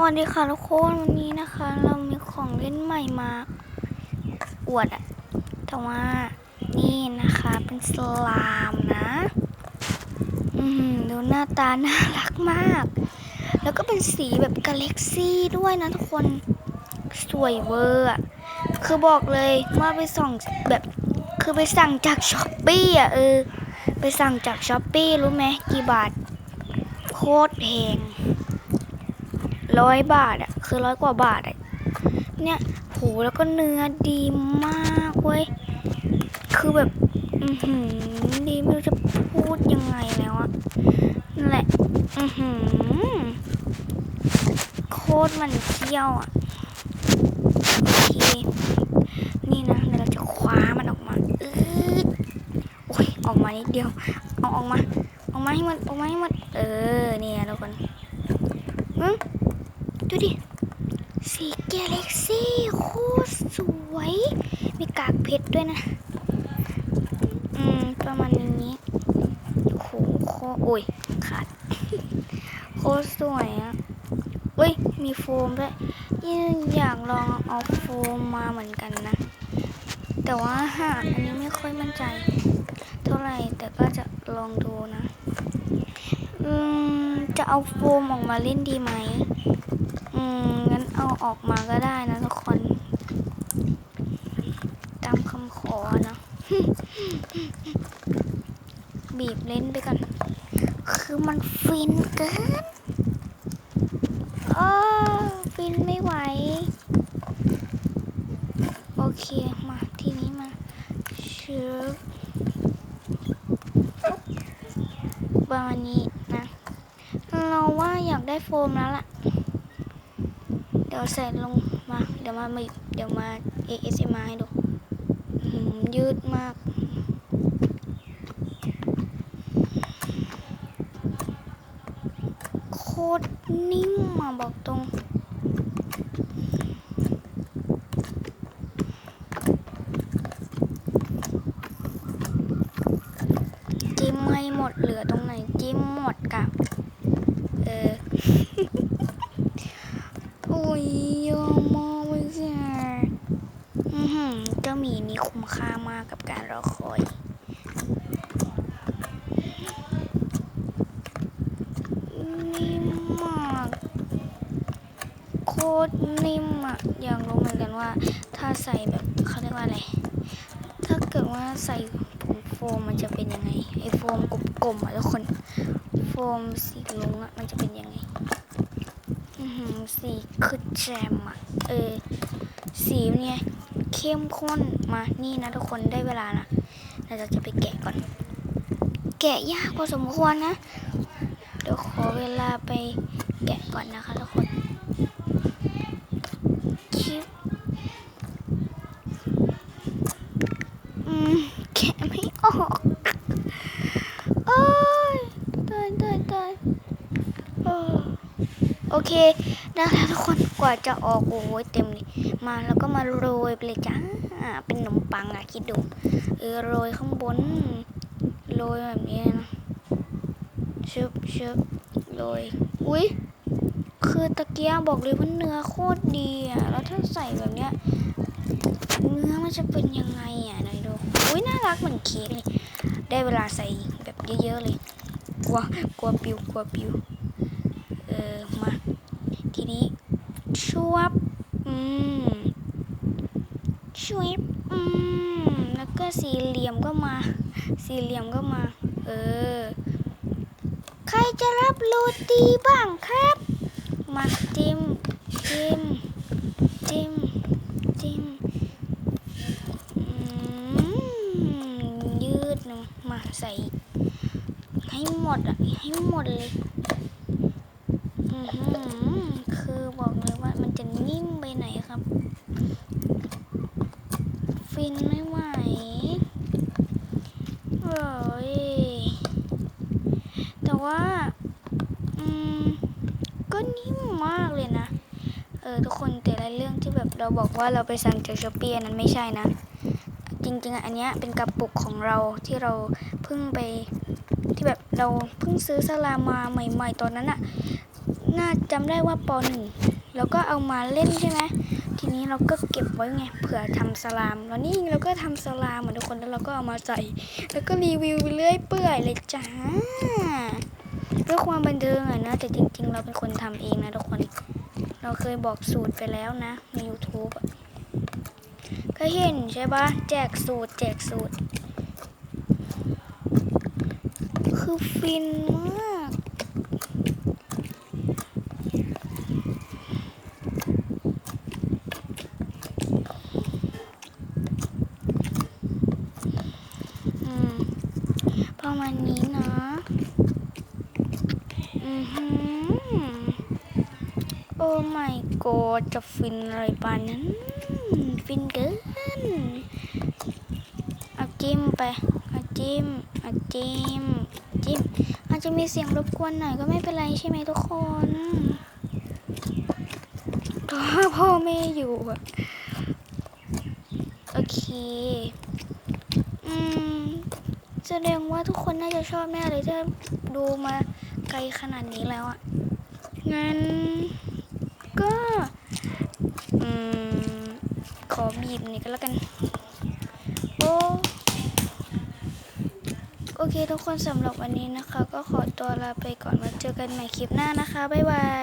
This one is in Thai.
วัสดีค่ะทุกคนวันนี้นะคะ เรามีของเล่นใหม่มาอวดอะแต่ว่านี่นะคะเป็นสลามนะ อืมดูหน้าตาน่ารักมาก แล้วก็เป็นสีแบบกาแล็กซี่ด้วยนะทุกคนสวยเวอร์อะคือบอกเลยว่าไปส่องแบบคือไปสั่งจากช้อปปี้อะเออ ไปสั่งจากช้อปปี้รู้ไหมกี่บาท โคตรแพง ร้อยบาทอะคือร้อยกว่าบาทอะเนี่ยโหแล้วก็เนื้อดีมากเว้ยคือแบบอือหือดีไม่รู้จะพูดยังไงแล้วอะนั่นแหละอือหือโคตรมันเที่ยวอะโอเคนี่นะเดี๋ยวเราจะคว้ามันออกมาอืดโอ้ยออกมานิดเดียวเอาออกมาออกมาให้หมดออกมาให้หมดเออเนี่ยทุกคนอืม ดูดิ สีเกาแล็กซี่โคตรสวย มีกากเพชรด้วยนะ อืม ประมาณนี้โอ้โหโคตรโอ้ย ขาด โคตรสวยอะเว้ย มีโฟมด้วยยังอยากลองเอาโฟมมาเหมือนกันนะ แต่ว่าหาอันนี้ไม่ค่อยมั่นใจ เท่าไหร่แต่ก็จะลองดูนะ อืม จะเอาโฟมออกมาเล่นดีไหม งั้นเอาออกมาก็ได้นะทุกคน ตามคำขอเนาะบีบเล่นไปก่อนคือมันฟินเกินเออฟินไม่ไหว โอเค มาทีนี้มาเชืบประมาณนี้นะ เราว่าอยากได้โฟมแล้วล่ะ เดี๋ยวใส่ลงมา เดี๋ยวมามาเดี๋ยวมา ASMR ให้ดูยืดมากโคตรนิ่มมาบอกตรงจิ้มให้หมดเหลือตรงไหนจิ้มหมดกับ เออ โอ้ยยอมมากเลยสิอือหือเจ้าหมีนี่คุ้มค่ามากกับการรอคอย นิ่มมาก โค ตรนิ่มอะอยากรู้เหมือนกันว่า ถ้าใส่แบบเขาเรียกว่าอะไร ถ้าเกิดว่าใส่ผงโฟมมันจะเป็นยังไง ไอโฟมกลมๆอะทุกคน โฟมสีลุงอะมันจะเป็นยังไงอือหือสีคือแจมอะเออ สีเนี่ยเข้มข้นมา นี่นะทุกคนได้เวลาละเราจะไปแกะก่อน แกะยากพอสมควรนะ เดี๋ยวขอเวลาไปแกะก่อนนะคะทุกคนชิบอืม แกะไม่ออกโอ้ยตาย ตายตายเออโอเคนะคะทุกคนกว่าจะออกโอ้ยเต็มเลยมาแล้วก็มาโรยไปเลยจ้าเป็นขนมปังอะคิดดูเออโรยข้างบนโรยแบบนี้นะชึบชึบโรยอุ้ยคือตะเกียบอกเลยว่าเนื้อโคตรดีอะแล้วถ้าใส่แบบเนี้ยเนื้อมันจะเป็นยังไงอะไหนดูอุ้ยน่ารักเหมือนเค้กเลยได้เวลาใส่แบบเยอะๆเลย กลัวกลัวปิวกลัวปิวเออมาทีนี้ชวบอืมชวบอืมแล้วก็สี่เหลี่ยมก็มา สี่เหลี่ยมก็มา เออ ใครจะรับโรตีบ้างครับ มาจิ้มจิ้ม จิ้ม จิ้มอืมยืดหนงมาใส่ ให้หมดอะ ให้หมดเลย อือหือคือบอกเลยว่ามันจะนิ่มไปไหนครับ ฟินไม่ไหวโอ้ย แต่ ว่า อืม ก็นิ่มมากเลยนะ เออ ทุกคนแต่ละเรื่องที่แบบเราบอกว่าเราไปสั่งจากช้อปปี้นั้นไม่ใช่นะ จริงๆอะอันเนี้ยเป็นกระปุกของเราที่เราเพิ่งไป ที่แบบเราเพิ่งซื้อสลามาใหม่ ๆ ตอนนั้นอะน่าจำได้ว่าปหนึ่งแล้วก็เอามาเล่นใช่ไหมทีนี้เราก็เก็บไว้ไงเผื่อทำสลามแล้วนี่เราก็ทำสลามเหมือนทุกคนแล้วเราก็เอามาใส่ แล้วก็รีวิวไปเรื่อยเปื่อยเลยจ้า เพื่อความบันเทิงอะนะ แต่จริง ๆ เราเป็นคนทำเองนะทุกคน เราเคยบอกสูตรไปแล้วนะใน YouTube อะก็เห็นใช่ปะแจกสูตร แจกสูตร คือฟินมาก อืม ประมาณนี้นะ อือหือ โอ้ ไม่กจะฟินอะไรปานนั้น ฟินเกินเอาจิ้มไปเอาจิ้มเอาจิ้มจิ้มอาจจะมีเสียงรบกวนหน่อยก็ไม่เป็นไรใช่ไหมทุกคนถ้าพ่อแม่อยู่อะโอเค อืมแสดงว่าทุกคนน่าจะชอบแน่เลยถ้าดูมาไกลขนาดนี้แล้วอะงั้น อืมขอบีบนี่อยก็แล้วกัน โอ้โอเคทุกคนสำหรับวันนี้นะคะ ก็ขอตัวลาไปก่อนมาเจอกันใหม่คลิปหน้านะคะ บ๊ายบาย